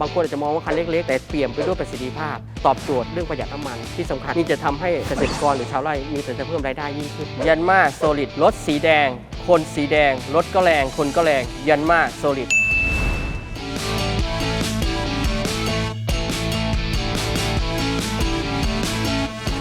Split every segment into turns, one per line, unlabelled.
บางคนอาจจะมองว่าคันเล็กๆ แต่เปี่ยมไปด้วยประสิทธิภาพ ตอบโจทย์เรื่องประหยัดน้ำมัน ที่สำคัญนี่จะทำให้เกษตรกรหรือชาวไร่มีผลจะเพิ่มรายได้ยิ่งขึ้นยันมาโซลิดรถสีแดง คนสีแดง รถก็แรง คนก็แรง ยันมาโซลิด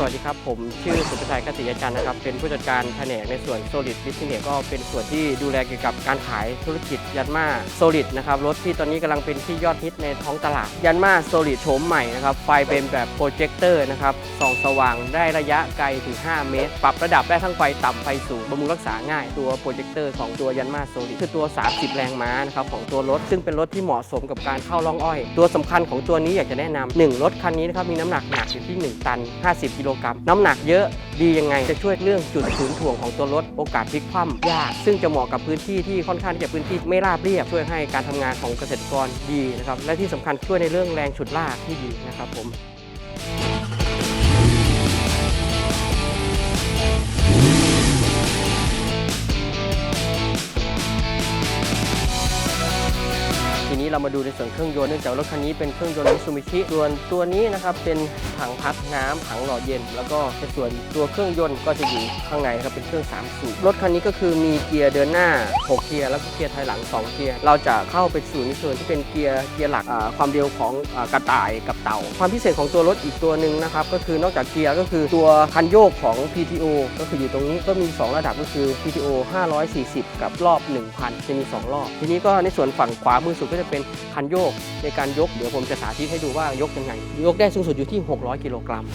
สวัสดีครับ ผมชื่อสุภชัยกติยจันทร์นะครับ เป็นผู้จัดการแผนกในส่วน Solid Business ก็เป็นส่วนที่ดูแลเกี่ยวกับการขายธุรกิจยันมา Solid นะครับ รถที่ตอนนี้กำลังเป็นที่ยอดฮิตในท้องตลาด ยันมา Solid โฉมใหม่นะครับ ไฟเป็นแบบโปรเจคเตอร์นะครับ ส่องสว่างได้ระยะไกลถึง 5 เมตร ปรับระดับได้ทั้งไฟต่ำไฟสูงบำรุงรักษาง่าย ตัวโปรเจคเตอร์ของตัวยันมา Solid คือตัว 30 แรงม้านะครับของตัวรถ ซึ่งเป็นรถที่เหมาะสมกับการเข้าล่องอ้อย ตัวสำคัญของตัวนี้อยากจะแนะนำหนึ่งรถคันนี้นะครับมีน้ำหนักหนักอยู่ที่ 1 ตัน 50กิโลกรัม น้ำหนักเยอะดียังไงจะช่วยเรื่องจุดศูนย์ถ่วงของตัวรถโอกาสพลิกคว่ำยาก ซึ่งจะเหมาะกับพื้นที่ที่ค่อนข้างที่จะพื้นที่ไม่ราบเรียบ ช่วยให้การทำงานของเกษตรกรดีนะครับและที่สำคัญช่วยในเรื่องแรงฉุดลากที่ดีนะครับผม ทีนี้เรามาดูในส่วนเครื่องยนต์เนื่องจากรถคันนี้เป็นเครื่องยนต์มิซูบิชิส่วนตัวนี้นะครับเป็นถังพักน้ำถังหล่อเย็น แล้วก็ในส่วนตัวเครื่องยนต์ก็จะอยู่ข้างในครับเป็นเครื่อง3สูบรถคันนี้ก็คือมีเกียร์เดินหน้า 6 เกียร์แล้วก็เกียร์ถอยหลัง 2 เกียร์เราจะเข้าไปสู่ในส่วนที่เป็นเกียร์เกียร์หลักความเร็วของกระต่ายกับเต่า ความพิเศษของตัวรถอีกตัวหนึ่งนะครับก็คือนอกจากเกียร์ก็คือตัวคันโยกของ PTO ก็คืออยู่ตรงนี้ก็มี 2 ระดับก็คือ PTO 540 กับรอบ 1,000 จะมี 2 รอบ ทีนี้ก็ในส่วนฝั่งขวามือสุดก็จะเป็นคันโยกในการยก เดี๋ยวผมจะสาธิตให้ดูว่ายกยังไง ยกได้สูงสุดอยู่ที่ 600 กิโลกรัม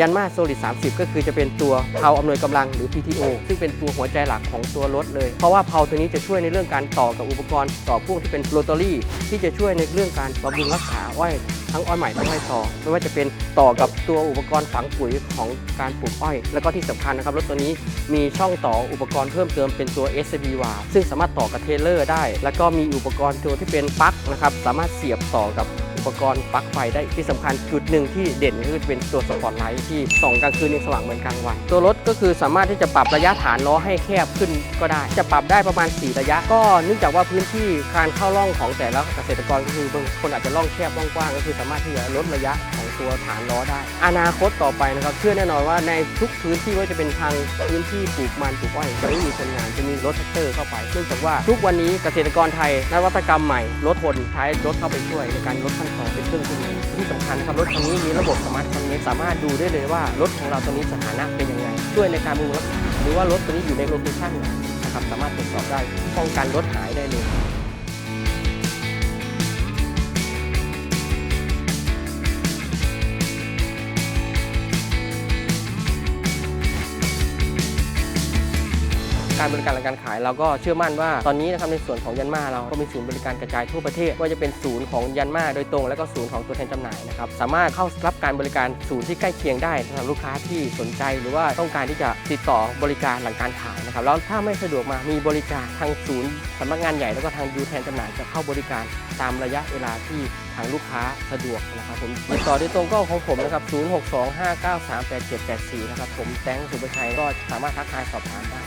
ยันมาโซลิด30 ก็คือจะเป็นตัวเพาอำนวยกำลังหรือ PTO ซึ่งเป็นตัวหัวใจหลักของตัวรถเลย เพราะว่าเพาตัวนี้จะช่วยในเรื่องการต่อกับอุปกรณ์ต่อพ่วงที่เป็นโรตารี่ ที่จะช่วยในเรื่องการบำรุงรักษาอ้อยทั้งอ้อยใหม่ทั้งอ้อยต่อไม่ว่าจะเป็นต่อกับตัวอุปกรณ์ฝังปุ๋ยของการปลูกอ้อย แล้วก็ที่สำคัญนะครับรถตัวนี้มีช่องต่ออุปกรณ์เพิ่มเติมเป็นตัว SCB วาซึ่งสามารถต่อกับเทเลอร์ได้ แล้วก็มีอุปกรณ์ตัวที่เป็นปลั๊กนะครับสามารถเสียบต่อกับอุปกรณ์ปลั๊กไฟได้ที่สำคัญจุดหนึ่งที่เด่นก็คือเป็นตัวสปอตไลท์ที่ส่องกลางคืนยังสว่างเหมือนกลางวัน ตัวรถก็คือสามารถที่จะปรับระยะฐานล้อให้แคบขึ้นก็ได้ จะปรับได้ประมาณ 4 ระยะ ก็เนื่องจากว่าพื้นที่การเข้าร่องของแต่ละเกษตรกรก็คือบางคนอาจจะร่องแคบร่องกว้างก็คือสามารถที่จะลดระยะของตัวฐานล้อได้ อนาคตต่อไปนะครับเชื่อแน่นอนว่าในทุกพื้นที่ว่าจะเป็นทางพื้นที่ปลูกมันปลูกอ้อยจะไม่มีคนงานจะมีรถแท็กเตอร์เข้าไปเนื่องจากว่าทุกวันนี้เกษตรกรไทยนวัตกรรมใหม่รถทนใช้รถเข้าไปช่วยในการลดั้นตอนเป็นเครื่องทุนที่สำคัญครับรถคันนี้มีระบบสมาร์ทคอนเนคสามารถดูได้เลยว่ารถของเราตอนนี้สถานะเป็นยังไงช่วยในการบำรุงรักษาหรือว่ารถตัวนี้อยู่ในโลเคชั่นไหนนะครับสามารถตรวจสอบได้ป้องกันรถหายได้เลย การบริการและการขาย เราก็เชื่อมั่นว่าตอนนี้นะครับในส่วนของยันมาเราก็มีศูนย์บริการกระจายทั่วประเทศว่าจะเป็นศูนย์ของยันมาโดยตรง และก็ศูนย์ของตัวแทนจำหน่ายนะครับสามารถเข้ารับการบริการศูนย์ที่ใกล้เคียงได้สำหรับลูกค้าที่สนใจ หรือว่าต้องการที่จะติดต่อบริการหลังการขายนะครับแล้วถ้าไม่สะดวกมามีบริการทางศูนย์สำนักงานใหญ่แล้วก็ทางยูแทนจำหน่ายจะเข้าบริการตามระยะเวลาที่ทางลูกค้าสะดวกนะครับผมติดต่อโดยตรงก็ของผมนะครับ 0625938784 นะครับ ผมแตงสุภชัยก็สามารถทักทายสอบถามได้